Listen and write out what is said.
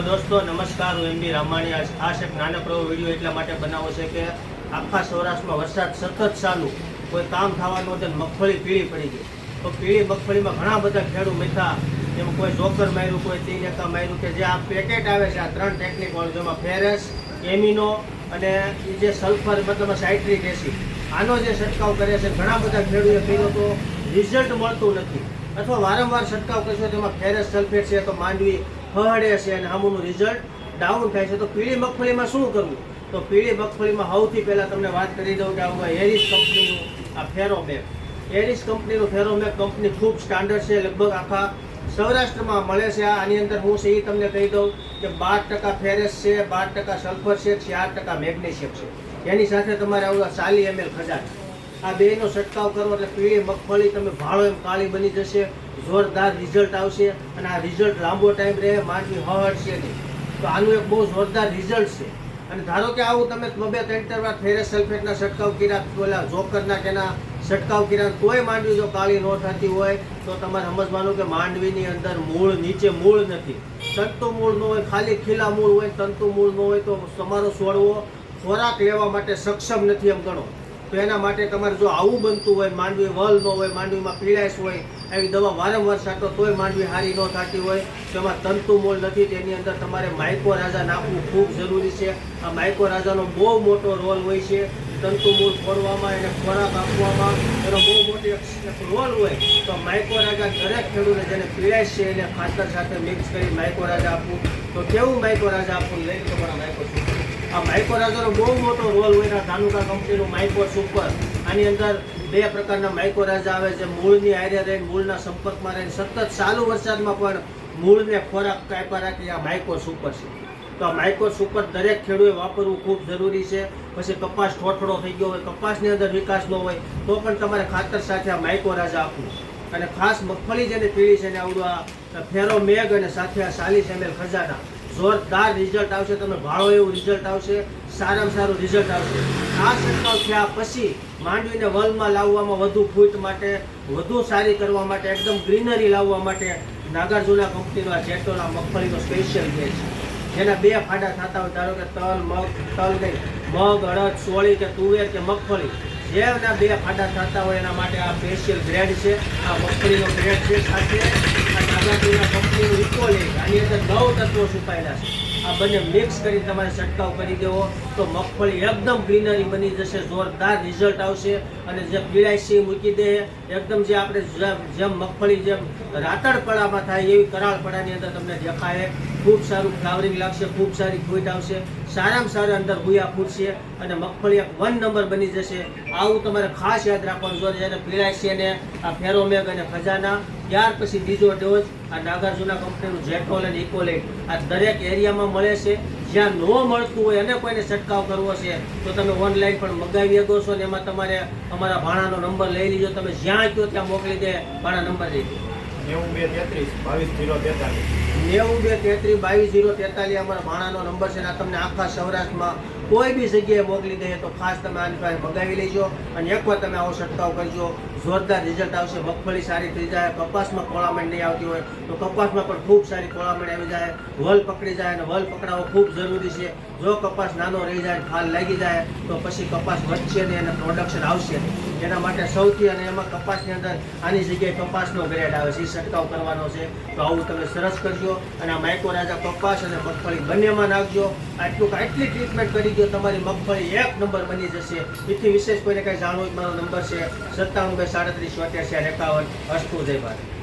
તો દોસ્તો, નમસ્કાર, હું એમબી રામાણી. ખાસ એક નાનકડો વીડિયો એટલા માટે બનાવો છે કે આખા સૌરાષ્ટ્રમાં વરસાદ સતત ચાલુ. કોઈ કામ થવાનું હતું મગફળી પીળી પડી ગઈ. તો પીળી મગફળીમાં ઘણા બધા ખેડૂ મેથા જેમ કોઈ જોકર માર્યું, કોઈ તીન એકા માર્યું કે જે આ પેકેટ આવે છે, આ ત્રણ ટેકનિક જેમાં ફેરસ, એમિનો અને જે સલ્ફર મતલબ સાઇટ્રિક એસિડ આનો જે છંટકાવ કરે છે, ઘણા બધા ખેડૂએ કર્યો તો રિઝલ્ટ મળતું નથી. અથવા વારંવાર છંટકાવ કરશો તેમાં ફેરસ સલ્ફેટ છે, તો માંડવી હળે છે અને સામુનું રિઝલ્ટ ડાઉન થાય છે. તો પીળી મગફળીમાં શું કરવું? તો પીળી મગફળીમાં સૌથી પહેલાં તમને વાત કરી દઉં કે આવું એરિસ કંપનીનું આ ફેરોમેક. એરિસ કંપનીનું ફેરોમેક કંપની ખૂબ સ્ટાન્ડર્ડ છે. લગભગ આખા સૌરાષ્ટ્રમાં મળે છે. આની અંદર હું છે એ તમને કહી દઉં કે બાર ટકા ફેરેસ છે, બાર ટકા સલ્ફર છે, ચાર ટકા મેગ્નેશિયમ છે. એની સાથે તમારે આવું ચાલી એમએલ ખજાન. આ બેનો છંટકાવ કરો એટલે પીળી મગફળી તમે ભાળો એમ કાળી બની જશે, જોરદાર રિઝલ્ટ આવશે અને આ રિઝલ્ટ લાંબો ટાઈમ રહે માંડવી હળશે નહીં. તો આનું એક બહુ જોરદાર રિઝલ્ટ છે. અને ધારો કે આવું તમે બબે ત્રણ ત્રણ વાર ફેરસ સલ્ફેટના છંટકાવ કર્યા પેલા જોકરના કેના છંટકાવ કર્યા તોય માંડવી જો કાળી ન થતી હોય, તો તમારે સમજવાનું કે માંડવીની અંદર મૂળ નીચે મૂળ નથી. તંતુ મૂળ ન હોય, ખાલી ખીલા મૂળ હોય, તંતુ મૂળ ન હોય, તો તમારો છોડવો ખોરાક લેવા માટે સક્ષમ નથી એમ ગણો. તો એના માટે તમારે જો આવું બનતું હોય, માંડવી વલ ન હોય, માંડવીમાં પીળાશ હોય એવી દવા વારંવાર છાંટો, તોય માંડવી હારી ન થતી હોય. તેમાં તંતુ મૂળ નથી, તેની અંદર તમારે માયકો રાજા નાખવું ખૂબ જરૂરી છે. આ માઇકો રાજાનો બહુ મોટો રોલ હોય છે. તંતુ મૂળ ફોડવામાં એને ખોરાક આપવામાં એનો બહુ મોટો એક રોલ હોય. તો માઇકો રાજા દરેક ખેડૂતને જેને પીળાશ છે એને ખાતર સાથે મિક્સ કરી માઇકો રાજા આપવું. તો કેવું માઇકો રાજા આપવું? લઈ તમારા માઇકો આ માઇકો રાજાનો બહુ મોટો રોલ હોય છે ધાનુકા કંપનીનું માઇકો સુપર આની અંદર બે પ્રકારના માઇકો રાજા આવે છે. મૂળની આરે રહીને મૂળના સંપર્કમાં રહીને સતત ચાલુ વરસાદમાં પણ મૂળને ખોરાક કાપ્યા રાખી આ માઇકો સુપર છે. તો આ માઇકો સુપર દરેક ખેડૂએ વાપરવું ખૂબ જરૂરી છે. પછી કપાસ ઠોઠડો થઈ ગયો હોય, કપાસની અંદર વિકાસ ન હોય, તો પણ તમારે ખાતર સાથે આ માઇકો રાજા આપવું અને ખાસ મગફળી જેને પીળી છે ને આવડું આ ફેરો મેઘ અને સાથે આ ચાલીસ એમએલ ખજાના. જોરદાર રિઝલ્ટ આવશે, તમે ભાળો એવું રિઝલ્ટ આવશે, સારામાં સારું રિઝલ્ટ આવશે. આ છંટકાવ થયા પછી માંડવીને વલમાં લાવવામાં વધુ ફૂટ માટે, વધુ સારી કરવા માટે, એકદમ ગ્રીનરી લાવવા માટે નાગાર્જુના કંપનીનો આ જેટોના મગફળીનો સ્પેશિયલ છે. જેના બે ફાડા થતા હોય, ધારો કે તલ, મગ, તલ નહીં, મગ, અડદ, સોળી કે તુવેર કે મગફળી, જેના બે ફાડા થતા હોય એના માટે આ સ્પેશિયલ ગ્રેડ છે, આ મગફળીનો ગ્રેડ છે સાથે આ નાગાર્જુના કંપનીનું ઇકોલેટ આની અંદર નવ તત્વો છુપાયેલા છે. આ બંને મિક્સ કરી તમારે છંટકાવ કરી દેવો તો મગફળી એકદમ ગ્રીનરી બની જશે, જોરદાર રિઝલ્ટ આવશે અને જે પીળાશી મૂકી દે, એકદમ જે આપણે જેમ- મગફળી જેમ રાતળ પડામાં થાય એવી કરાળ અંદર તમને દેખાય. ખૂબ સારું ફ્લાવરિંગ લાગશે, ખૂબ સારી ફૂટ આવશે. સારામાં સારા અંદર ગુયા ફૂટશે અને મગફળી એક વન નંબર બની જશે. આવું તમારે ખાસ યાદ રાખવાનું જોઈએ જ્યારે પીળાશી અને આ ફેરોમેગ અને ખજાના ત્યાર પછી બીજો ડોઝ આ નાગાર્જુના કંપનીનું જેટોલ અને ઇકોલેટ આ દરેક એરિયામાં મળે છે. જ્યાં ન મળતું હોય અને કોઈને છંટકાવ કરવો છે, તો તમે ઓનલાઈન પણ મગાવી શકો છો ને એમાં તમારે અમારા ભાણાનો નંબર લઈ લીજો. તમે જ્યાં કહો ત્યાં મોકલી દે, ભાણા નંબર લઈ નેવું બે તેત્રીસ, બાવીસ, જીરો તેતાલીસ નેવું બે તેત્રીસ બાવીસ જીરો તેતાલીસ અમારા ભાણાનો નંબર છે ને તમને આખા સૌરાષ્ટ્રમાં કોઈ બી જગ્યાએ મોકલી દઈએ તો ખાસ તમે આની પાસે મગાવી લેજો અને એકવાર તમે આવો છંટકાવ કરજો. જોરદાર રિઝલ્ટ આવશે. મગફળી સારી થઈ જાય, કપાસમાં કોળામણ નહીં આવતી હોય તો કપાસમાં પણ ખૂબ સારી કોળામણ આવી જાય. વલ પકડી જાય અને વલ પકડાવવો ખૂબ જરૂરી છે. જો કપાસ નાનો રહી જાય ફાલ લાગી જાય તો પછી કપાસ વધશે ને એને પ્રોડક્શન આવશે નહીં. એના માટે સૌથી અને એમાં કપાસની અંદર આની જગ્યાએ કપાસનો ગ્રેડ આવે છે. એ છંટકાવ કરવાનો છે. તો આવું તમે સરસ કરજો અને આ માઇકો રાજા કપાસ અને મગફળી બંનેમાં નાખજો. આટલું આટલી ટ્રીટમેન્ટ કરી દો, તમારી મગફળી એક નંબર બની જશે. એથી વિશેષ કોઈને કાંઈ જાણવું મારો નંબર છે. સત્તાણું બે સાડત્રીસ અઠ્યાસી એકાવન અસ્તુ જય ભારત